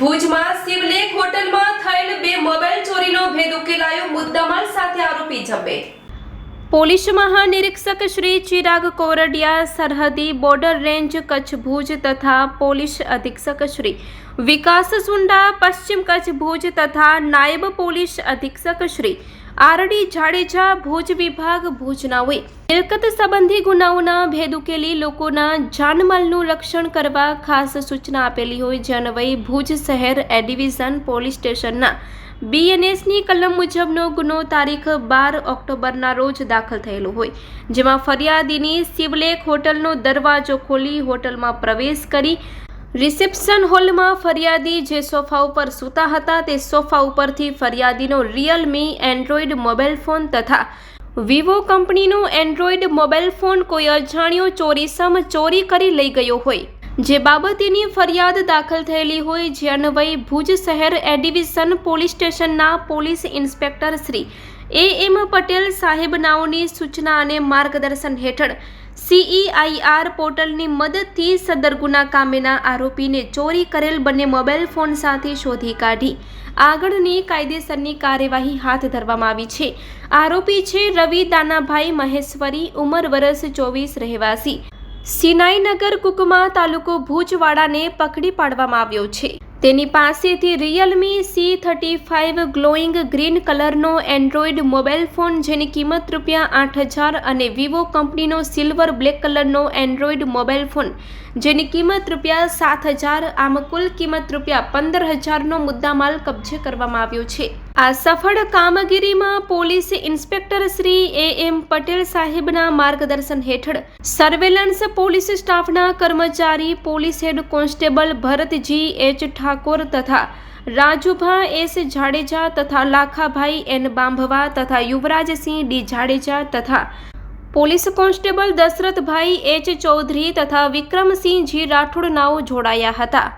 ભુજમાં શિવલેખ હોટલમાં થયેલ બે મોબાઈલ ચોરીનો ભેદ ઉકેલાયો મુદ્દામાલ સાથે આરોપી ઝપેટ પોલીસ મહાનિરીક્ષક શ્રી ચિરાગ કોરડિયા સરહદી બોર્ડર રેન્જ કચ્છ ભુજ તથા પોલીસ અધિક્ષક શ્રી વિકાસ સુંડા પશ્ચિમ કચ્છ ભુજ તથા નાયબ પોલીસ અધિક્ષક શ્રી આરડી, જાડેજા, ભુજ વિભાગ ભુજનાઓએ મિલકત સંબંધી ગુનાઓના ભેદ ઉકેલી લોકોના જાનમાલનું રક્ષણ કરવા ખાસ સૂચના આપેલી હોય જે અન્વયે ભુજ શહેર એ ડિવિઝન પોલીસ સ્ટેશનના. બીએનએસની કલમ મુજબનો ગુનો તારીખ બાર ઓક્ટોબરના રોજ દાખલ થયેલો હોય. જેમાં ફરિયાદીની શિવલેખ હોટલનો દરવાજો ખોલી હોટલમાં પ્રવેશ કરી રિસેપ્શન હોલમાં ફરિયાદી જે સોફા ઉપર સૂતા હતા તે સોફા ઉપરથી ફરિયાદીનો રિયલમી એન્ડ્રોઈડ મોબાઈલ ફોન તથા વિવો કંપનીનો એન્ડ્રોઈડ મોબાઈલ ફોન કોઈ અજાણ્યો ચોરીસમ ચોરી કરી લઈ ગયો હોય. જે બાબતેની ફરિયાદ દાખલ થયેલી હોય, જે અન્વયે ભુજ શહેર એ પોલીસ સ્ટેશનના police inspector Shri A M Patel સાહેબ નાઓની સૂચના અને માર્ગદર્શન હેઠળ સીઈઆઈઆર પોર્ટલની મદદથી સદર ગુના કામેના આરોપીને ચોરી કરેલ બંને મોબાઈલ ફોન સાથે શોધી કાઢી. આગળની કાયદેસરની કાર્યવાહી હાથ ધરવામાં આવી છે. આરોપી છે રવિ દાનાભાઈ મહેશ્વરી, ઉંમર વર્ષ ચોવીસ, રહેવાસી. સિનાઈનગર કુકમા તાલુકો ભુજવાડાને પકડી પાડવામાં આવ્યો છે. તેની પાસેથી Realme C thirty five glowing green કલરનો એન્ડ્રોઈડ મોબાઈલ ફોન જેની કિંમત રૂપિયા આઠ હજાર અને વિવો કંપનીનો સિલ્વર બ્લેક કલરનો એન્ડ્રોઈડ મોબાઈલ ફોન જેની કિંમત રૂપિયા સાત હજાર, આમ કુલ કિંમત રૂપિયા પંદર હજારનો મુદ્દામાલ કબજે કરવામાં આવ્યો છે. આ સફળ કામગીરીમાં police inspector Shri A M Patel સાહેબના માર્ગદર્શન હેઠળ સર્વેલન્સ પોલીસ સ્ટાફના કર્મચારી, police head constable Bharatji H Thakor તથા રાજુભા એસ જાડેજા તથા લાખાભાઈ એન બાંભવા તથા યુવરાજસિંહ ડી જાડેજા તથા police constable Dashrathbhai H Chaudhary તથા વિક્રમસિંહજી રાઠોડ નાઓ જોડાયા હતા.